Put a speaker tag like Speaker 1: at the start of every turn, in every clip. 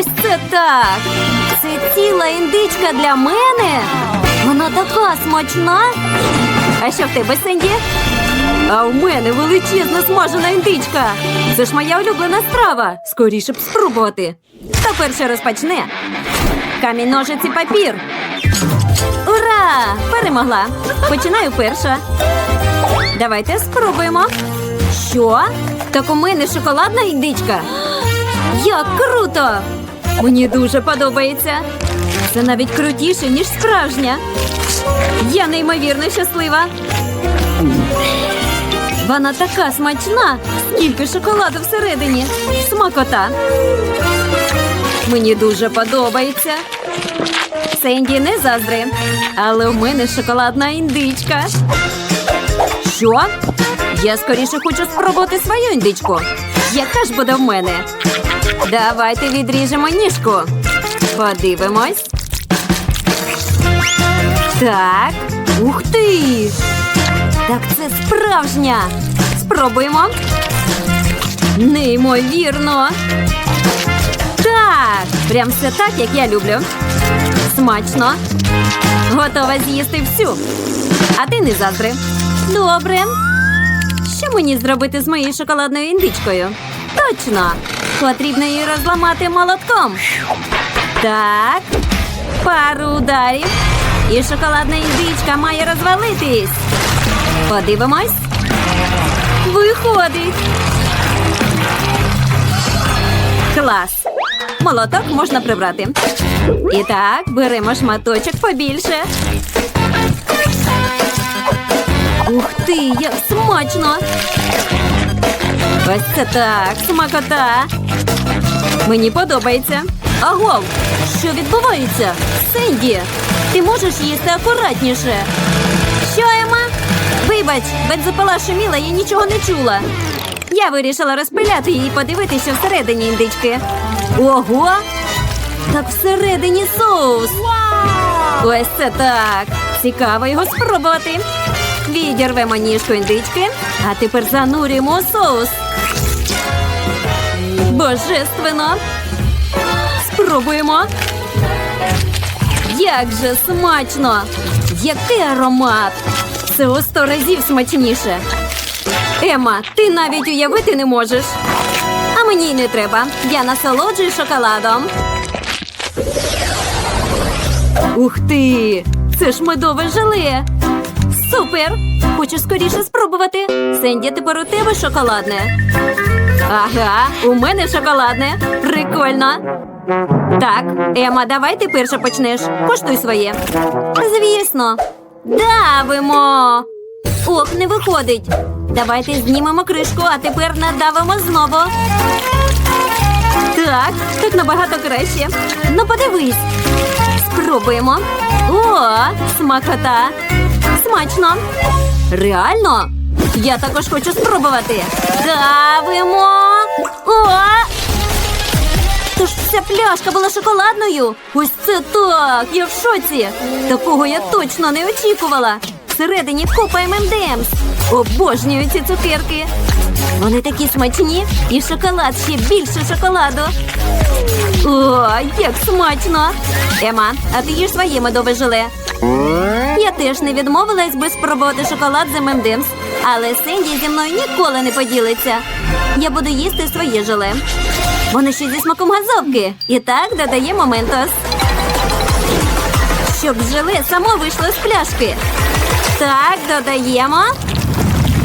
Speaker 1: Ось це так. Це ціла індичка для мене. Вона така смачна. А що в тебе, Сенді? А в мене величезна смажена індичка. Це ж моя улюблена страва. Скоріше б спробувати. Хто перше розпочне? Камінь, ножиці, папір. Ура! Перемогла. Починаю перша. Давайте спробуємо. Що? Так у мене шоколадна індичка. Як круто! Мені дуже подобається. Це навіть крутіше, ніж справжня. Я неймовірно щаслива. Вона така смачна, скільки шоколаду всередині. Смакота. Мені дуже подобається. Сенді не заздри, але у мене шоколадна індичка. Що? Я скоріше хочу спробувати свою індичку. Яка ж буде в мене? Давайте відріжемо ніжку. Подивимось. Так. Ух ти! Так це справжня. Спробуємо. Неймовірно. Так, прям все так, як я люблю. Смачно. Готова з'їсти всю. А ти не заздри. Добре. Що мені зробити з моєю шоколадною індичкою? Точно. Потрібно її розламати молотком. Так. Пару ударів. І шоколадна індичка має розвалитись. Подивимось. Виходить. Клас. Молоток можна прибрати. І так, беремо шматочок побільше. Ух ти, як смачно! Ось це так, смакота. Мені подобається. Агов, що відбувається? Сенді, ти можеш їсти акуратніше. Що, Ема? Вибач, бензопила шуміла, я нічого не чула. Я вирішила розпиляти її і подивитися, що всередині індички. Ого! Так всередині соус. Ось це так. Цікаво його спробувати. Відірвемо ніжку індички, а тепер занурюємо соус. Божественно. Спробуємо. Як же смачно! Який аромат! Це у сто разів смачніше. Ема, ти навіть уявити не можеш. А мені й не треба. Я насолоджуюсь шоколадом. Ух ти! Це ж медове желе. Супер! Хочу скоріше спробувати. Сенді, тепер у тебе шоколадне. Ага, у мене шоколадне. Прикольно. Так, Ема, давай ти перша почнеш. Коштуй своє. Звісно. Давимо. Ох, не виходить. Давайте знімемо кришку, а тепер надавимо знову. Так, так набагато краще. Ну, подивись. Спробуємо. О, смакота. Смачно. Реально? Я також хочу спробувати. Давимо. О! Тож вся пляшка була шоколадною. Ось це так. Я в шоці. Такого я точно не очікувала. Всередині купа ММДМС. Обожнюю ці цукерки. Вони такі смачні, і шоколад ще більше шоколаду. О, як смачно! Ема, а ти їж своє медове желе. Я теж не відмовилась би спробувати шоколад з ММДМС, але Сенді зі мною ніколи не поділиться. Я буду їсти своє желе. Воно ще зі смаком газовки. І так додаємо ментос. Щоб желе само вийшло з пляшки. Так, додаємо.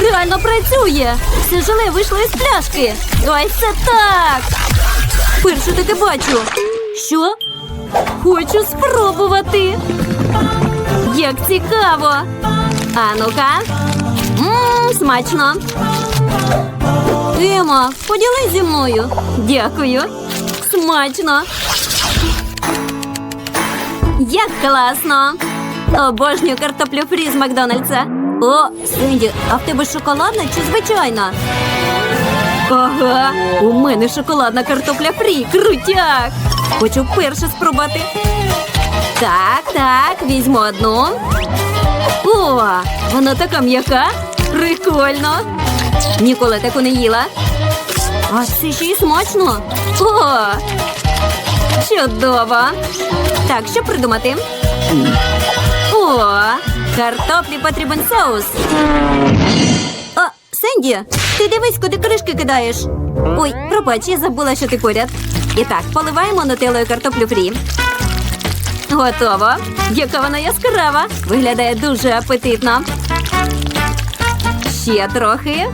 Speaker 1: Реально працює! Все желе вийшло із пляшки. Ось це так. Перше таке бачу. Що? Хочу спробувати. Як цікаво. А ну-ка. Ммм, смачно. Ема, поділись зі мною. Дякую. Смачно. Як класно. Обожнюю картоплю фрі з Макдональдса. О, Синді, а в тебе шоколадна чи звичайна? Ага, у мене шоколадна картопля фрі. Крутяк. Хочу перше спробувати. Так, так, візьму одну. О, вона така м'яка. Прикольно. Ніколи таку не їла. А це ще й смачно. О! Чудово! Так, що придумати? О, картоплі потрібен соус. О, Сенді, ти дивись, куди кришки кидаєш. Ой, пробач, я забула, що ти поряд. І так, поливаємо нутеллою картоплю фрі. Готово. Яка вона яскрава. Виглядає дуже апетитно. Ще трохи.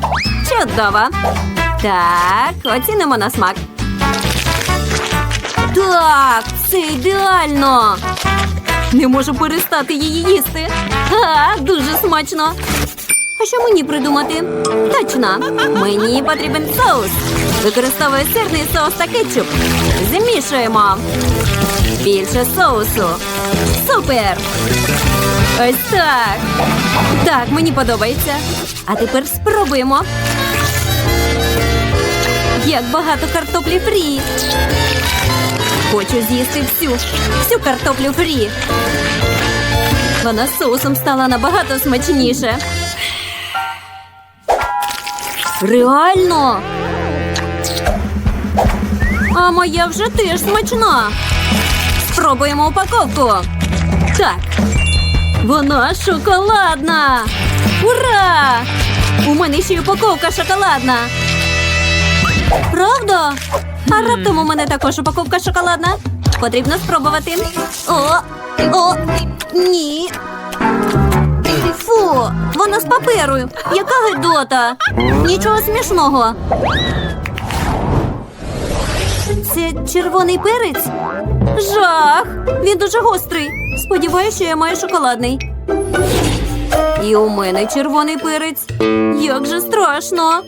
Speaker 1: Чудово. Так, оцінимо на смак. Так, це ідеально. Не можу перестати її їсти. А, дуже смачно. А що мені придумати? Точно, мені потрібен соус. Використовую сирний соус та кетчуп. Замішуємо. Більше соусу. Супер! Ось так. Так, мені подобається. А тепер спробуємо. Як багато картоплі фрі. Хочу з'їсти всю, всю картоплю фрі. Вона з соусом стала набагато смачніше. Реально? А моя вже теж смачна. Спробуємо упаковку. Так. Вона шоколадна. Ура! У мене ще й упаковка шоколадна. Правда? А раптом у мене також упаковка шоколадна. Потрібно спробувати. О, о, ні. Фу, вона з паперу. Яка гидота. Нічого смішного. Це червоний перець? Жах! Він дуже гострий. Сподіваюся, що я маю шоколадний. І у мене червоний перець. Як же страшно.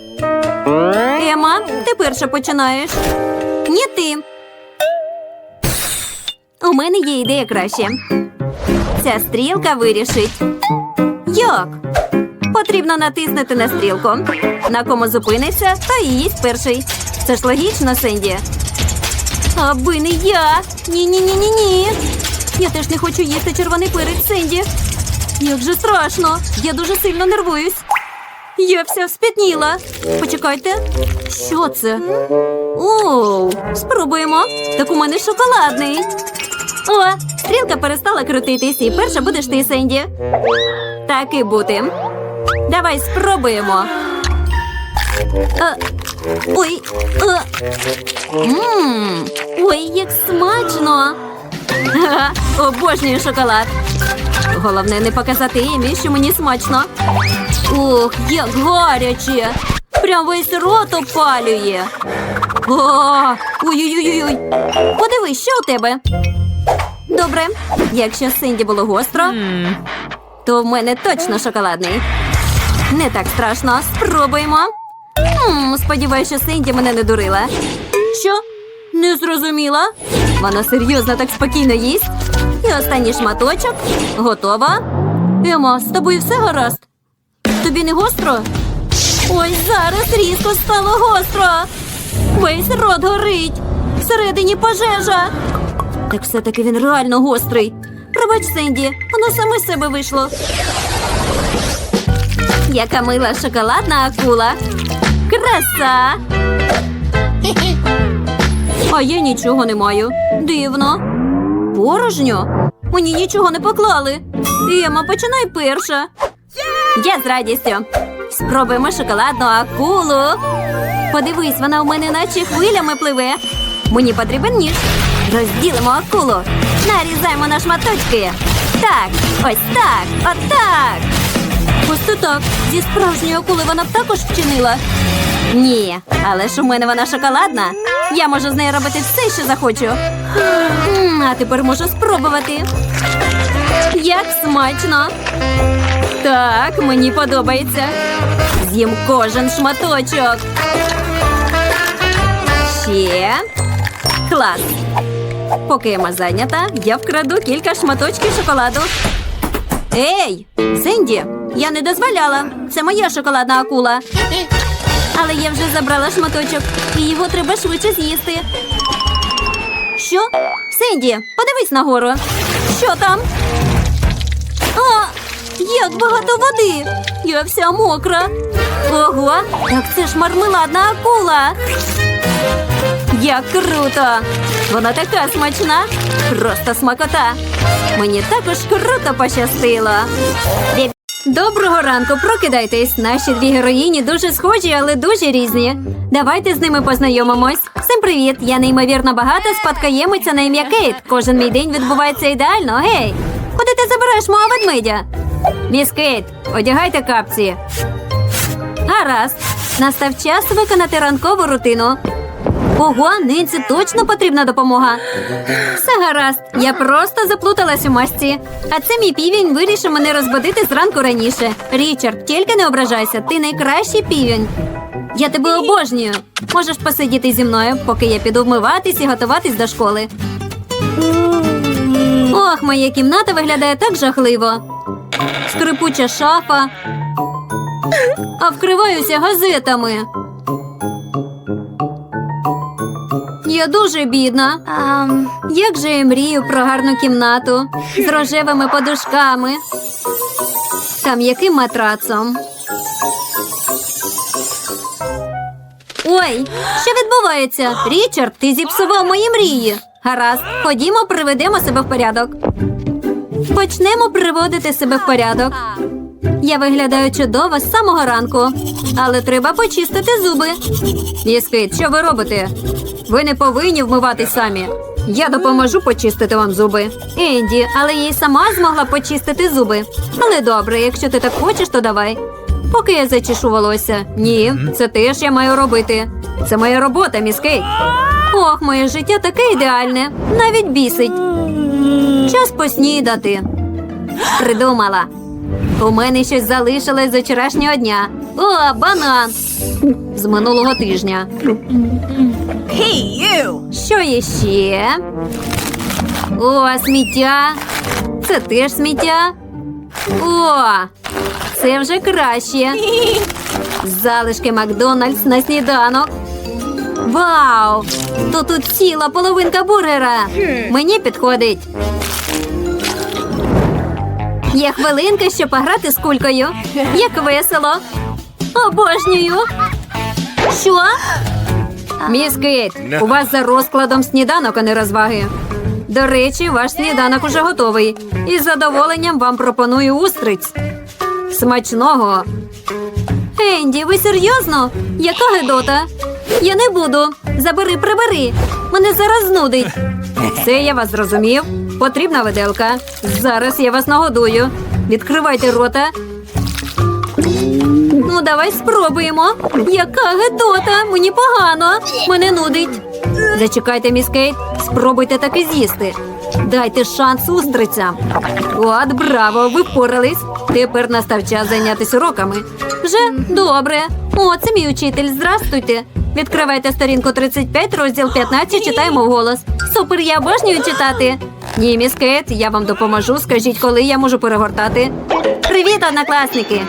Speaker 1: Ема, ти перша починаєш. Ні ти. У мене є ідея краще. Ця стрілка вирішить. Як? Потрібно натиснути на стрілку. На кому зупиниться, та і їсть перший. Це ж логічно, Сенді. Аби не я. Ні-ні-ні-ні-ні. Я теж не хочу їсти червоний перець, Сенді. Як же страшно. Я дуже сильно нервуюсь. Я вся вспітніла. Почекайте. Що це? Оу, спробуємо. Так у мене шоколадний. О, стрілка перестала крутитись, і перша будеш ти, Сенді. Так і бути. Давай спробуємо. Ой. Е. Мм, ой, як смачно. Ха, Обожнюю шоколад. Головне не показати Емі, що мені смачно. Ох, як гаряче! Прям весь рот опалює. Ой-ой-ой-ой. Подивись, що у тебе. Добре, якщо Синді було гостро, то в мене точно шоколадний. Не так страшно. Спробуємо. М, сподіваюся, що Синді мене не дурила. Що? Не зрозуміла? Вона серйозно так спокійно їсть. І останній шматочок. Готова. Ема, з тобою все гаразд? Тобі не гостро? Ой, зараз різко стало гостро. Весь рот горить. Всередині пожежа. Так все-таки він реально гострий. Пробач, Сенді, воно саме з себе вийшло. Яка мила шоколадна акула. Краса. А я нічого не маю. Дивно. Порожньо. Мені нічого не поклали. Ема, починай перша. Я з радістю. Спробуємо шоколадну акулу. Подивись, вона у мене наче хвилями пливе. Мені потрібен ніж. Розділимо акулу. Нарізаємо на шматочки. Так, ось так, отак. Ось так. Зі справжньої акули вона б також вчинила. Ні, але ж у мене вона шоколадна. Я можу з нею робити все, що захочу. А тепер можу спробувати. Як смачно. Так, мені подобається. З'їм кожен шматочок. Ще. Клас. Поки Ема зайнята, я вкраду кілька шматочків шоколаду. Ей, Синді, я не дозволяла. Це моя шоколадна акула. Але я вже забрала шматочок, і його треба швидше з'їсти. Що? Синді, подивись нагору. Що там? А, як багато води. Я вся мокра. Ого, так це ж мармеладна акула. Як круто! Вона така смачна. Просто смакота. Мені також круто пощастило. Доброго ранку, прокидайтесь. Наші дві героїні дуже схожі, але дуже різні. Давайте з ними познайомимось. Всім привіт! Я неймовірно багата спадкоємиця на ім'я Кейт. Кожен мій день відбувається ідеально. Гей! Куди ти забереш мого ведмедя? Міс Кейт, одягайте капці. Гаразд. Настав час виконати ранкову рутину. Ого, Нинці точно потрібна допомога. Все гаразд, я просто заплуталась у масці. А це мій півень вирішив мене розбудити зранку раніше. Річард, тільки не ображайся, ти найкращий півень. Я тебе обожнюю. Можеш посидіти зі мною, поки я піду вмиватись і готуватись до школи. Ох, моя кімната виглядає так жахливо. Скрипуча шафа, а вкриваюся газетами. Я дуже бідна. Як же я мрію про гарну кімнату з рожевими подушками та м'яким матрацом. Ой, що відбувається? Річард, ти зіпсував мої мрії. Гаразд, ходімо, приведемо себе в порядок. Почнемо приводити себе в порядок. Я виглядаю чудово з самого ранку, але треба почистити зуби. Міскит, що ви робите? Ви не повинні вмивати самі. Я допоможу почистити вам зуби. Енді, але я й сама змогла почистити зуби. Але добре, якщо ти так хочеш, то давай. Поки я зачешу волосся. Ні, це теж я маю робити. Це моя робота, міскей. Ох, моє життя таке ідеальне, навіть бісить. Час поснідати. Придумала. У мене щось залишилось з вчорашнього дня. О, банан! З минулого тижня.
Speaker 2: Hey, you!
Speaker 1: Що є ще? О, сміття. Це теж сміття. О, це вже краще. Залишки Макдональдс на сніданок. Вау! То тут ціла половинка бургера. Мені підходить. Є хвилинка, щоб пограти з кулькою. Як весело. Обожнюю. Що? Міс Кейт, у вас за розкладом сніданок, а не розваги. До речі, ваш сніданок уже готовий. І з задоволенням вам пропоную устриць. Смачного. Енді, ви серйозно? Яка гедота? Я не буду. Забери, прибери. Мене зараз знудить. Все, я вас зрозумів. Потрібна виделка. Зараз я вас нагодую. Відкривайте рота. Ну, давай спробуємо. Яка гедота! Мені погано. Мене нудить. Зачекайте, міс Кейт. Спробуйте таки з'їсти. Дайте шанс устрицям. От, браво, ви впорались. Тепер настав час зайнятися уроками. Вже добре. О, це мій учитель. Здрастуйте. Відкривайте сторінку 35, розділ 15, читаємо вголос. Супер, я обожнюю читати. Ні, міс Кейт, я вам допоможу. Скажіть, коли я можу перегортати. Привіт, однокласники!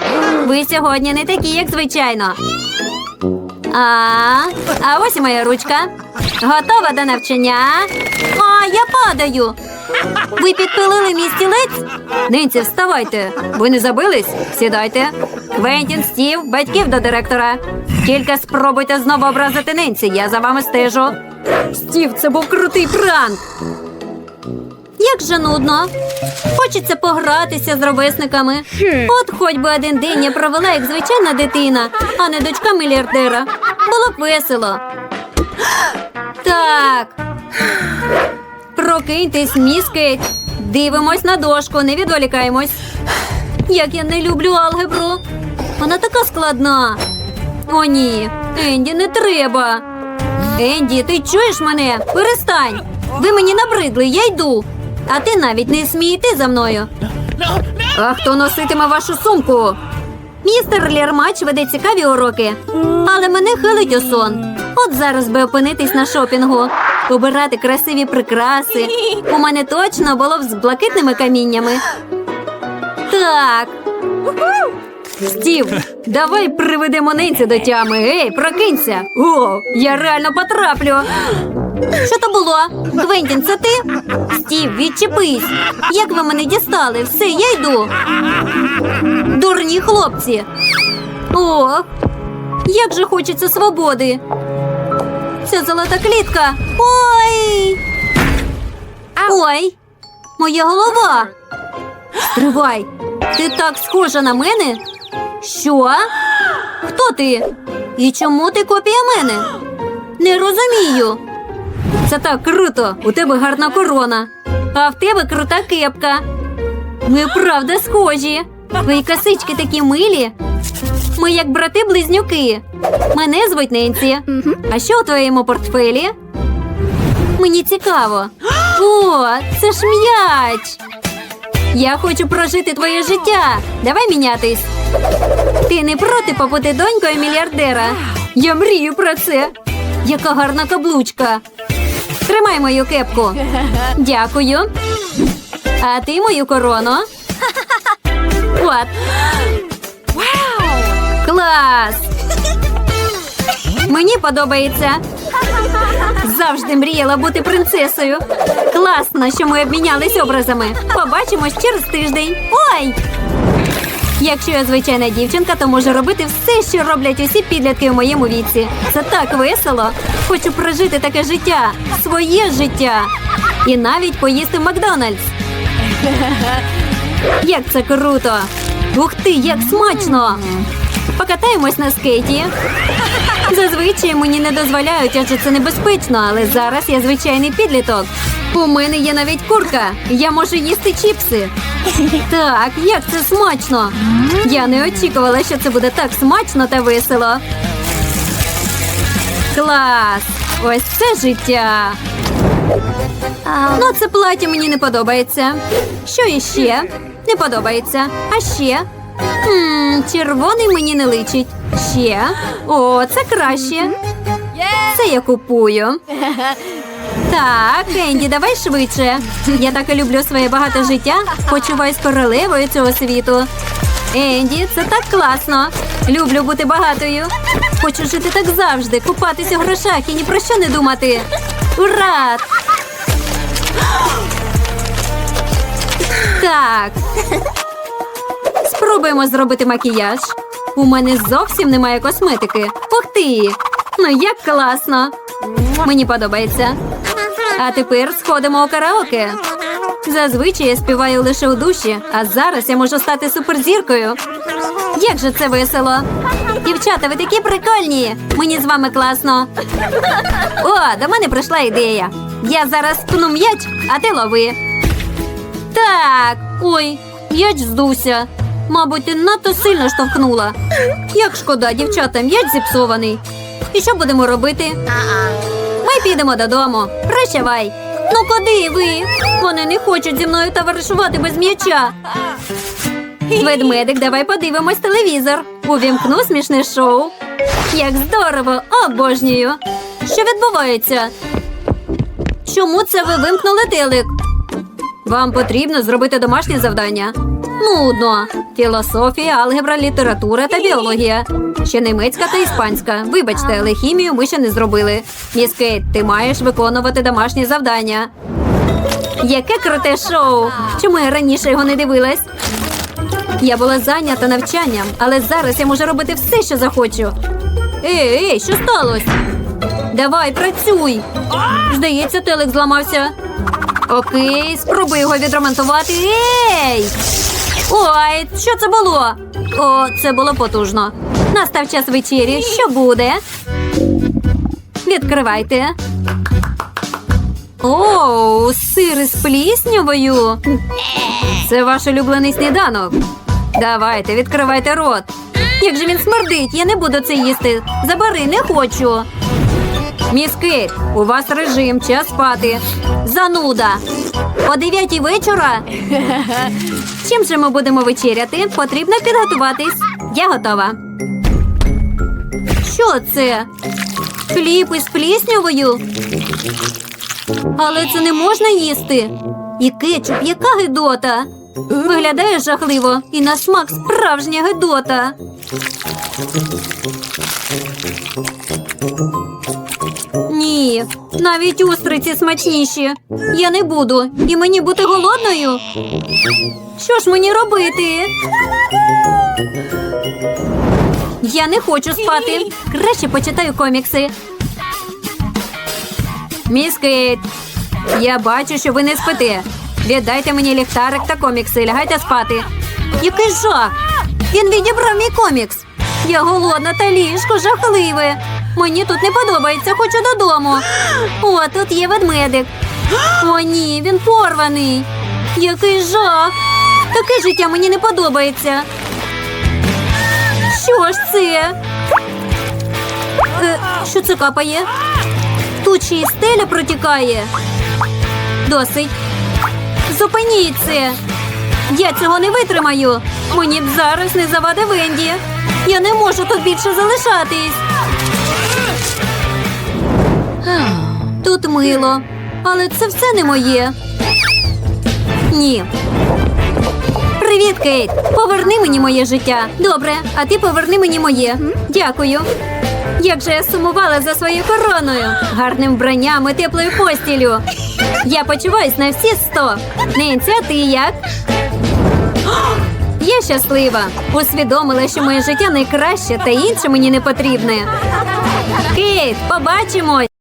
Speaker 1: Ви сьогодні не такі, як звичайно. А, а ось і моя ручка. Готова до навчання. А, я падаю. Ви підпилили мій стілець? Нинці, вставайте. Ви не забились? Сідайте. Квентін, Стів, батьків до директора. Тільки спробуйте знову образити Нинці, я за вами стежу. Стів, це був крутий пранк. Як же нудно. Хочеться погратися з ровесниками. От хоч би один день я провела як звичайна дитина, а не дочка мільярдера. Було б весело. Так. Прокиньтесь, Кейт. Дивимось на дошку, не відволікаємось. Як я не люблю алгебру. Вона така складна. О, ні. Енді, не треба. Енді, ти чуєш мене? Перестань. Ви мені набридли, я йду. А ти навіть не смій йти за мною. А хто носитиме вашу сумку? Містер Лєрмач веде цікаві уроки, але мене хилить у сон. От зараз би опинитись на шопінгу, обирати красиві прикраси. У мене точно було б з блакитними каміннями. Так. Стів, давай приведемо нинці до тями. Ей, прокинься. О, я реально потраплю. Що то було? Квентін, це ти? Стів, відчепись. Як ви мене дістали? Все, я йду. Дурні хлопці. Ох, як же хочеться свободи. Ця золота клітка. Ой! Моя голова. Стривай. Ти так схожа на мене? Що? Хто ти? І чому ти копія мене? Не розумію. Це так круто. У тебе гарна корона. А в тебе крута кепка. Ми правда схожі. Твої косички такі милі. Ми як брати-близнюки. Мене звуть Ненсі. А що у твоєму портфелі? Мені цікаво. О, це ж м'яч. Я хочу прожити твоє життя. Давай мінятись. Ти не проти побути донькою мільярдера? Я мрію про це. Яка гарна каблучка. Тримай мою кепку. Дякую. А ти мою корону. От. Клас! Мені подобається. Завжди мріяла бути принцесою. Класно, що ми обмінялись образами. Побачимось через тиждень. Ой! Якщо я звичайна дівчинка, то можу робити все, що роблять усі підлітки у моєму віці. Це так весело. Хочу прожити таке життя, своє життя. І навіть поїсти Макдональдс. Як це круто! Ух ти, як смачно! Покатаємось на скейті. Зазвичай мені не дозволяють, адже це небезпечно, але зараз я звичайний підліток. У мене є навіть курка. Я можу їсти чіпси. Так, як це смачно! Я не очікувала, що це буде так смачно та весело. Клас! Ось це життя. Ну, це плаття мені не подобається. Що іще? Не подобається. А ще? Хм, червоний мені не личить. Ще. О, це краще. Це я купую. Так, Енді, давай швидше. Я так і люблю своє багате життя. Почуваюсь королевою цього світу. Енді, це так класно. Люблю бути багатою. Хочу жити так завжди, купатися в грошах і ні про що не думати. Ура! Так. Спробуємо зробити макіяж. У мене зовсім немає косметики. Ух ти! Ну як класно! Мені подобається. А тепер сходимо у караоке. Зазвичай я співаю лише у душі, а зараз я можу стати суперзіркою. Як же це весело! Дівчата, ви такі прикольні! Мені з вами класно. О, до мене прийшла ідея. Я зараз пну м'яч, а ти лови. Так, ой, м'яч здувся. Мабуть, ти надто сильно штовхнула. Як шкода, дівчата, м'яч зіпсований. І що будемо робити? Ми підемо додому. Прощавай. Ну куди ви? Вони не хочуть зі мною товаришувати без м'яча. Ведмедик, давай подивимось телевізор. Увімкну смішне шоу. Як здорово! Обожнюю! Що відбувається? Чому це ви вимкнули телек? Вам потрібно зробити домашнє завдання. Нудно. Філософія, алгебра, література та біологія. Ще німецька та іспанська. Вибачте, але хімію ми ще не зробили. Міс Кейт, ти маєш виконувати домашні завдання. Яке круте шоу! Чому я раніше його не дивилась? Я була зайнята навчанням, але зараз я можу робити все, що захочу. Ей, ей, що сталося? Давай, працюй. Здається, телек зламався. Окей, спробуй його відремонтувати. Ей! Ой, що це було? О, це було потужно. Настав час вечері. Що буде? Відкривайте. О, сир із пліснявою. Це ваш улюблений сніданок. Давайте, відкривайте рот. Як же він смердить, я не буду це їсти. Забери, не хочу. Міс Кейт, у вас режим, час спати. Зануда. О дев'ятій вечора. Чим же ми будемо вечеряти? Потрібно підготуватись. Я готова. Що це? Хліб із пліснявою? Але це не можна їсти. І кетчуп, яка гидота. Виглядає жахливо і на смак справжня гидота. Ні, навіть устриці смачніші. Я не буду. І мені бути голодною. Що ж мені робити? Я не хочу спати. Краще почитаю комікси. Міс Кейт, я бачу, що ви не спите. Віддайте мені ліхтарик та комікси, лягайте спати. Який жах! Він відібрав мій комікс. Я голодна та ліжко жахливе. Мені тут не подобається, хочу додому. О, тут є ведмедик. О, ні, він порваний. Який жах! Таке життя мені не подобається. Що ж це? Е, що це капає? Тут ще й стеля протікає. Досить. Зупиніть це. Я цього не витримаю. Мені б зараз не заваде Венді. Я не можу тут більше залишатись. Тут мило, але це все не моє. Ні. Привіт, Кейт. Поверни мені моє життя. Добре, а ти поверни мені моє. Дякую. Як же я сумувала за своєю короною, гарним вбранням і теплою постілю. Я почуваюсь на всі сто. Ненці, ти як? Я щаслива. Усвідомила, що моє життя найкраще та інше мені не потрібне. Кейт, побачимось!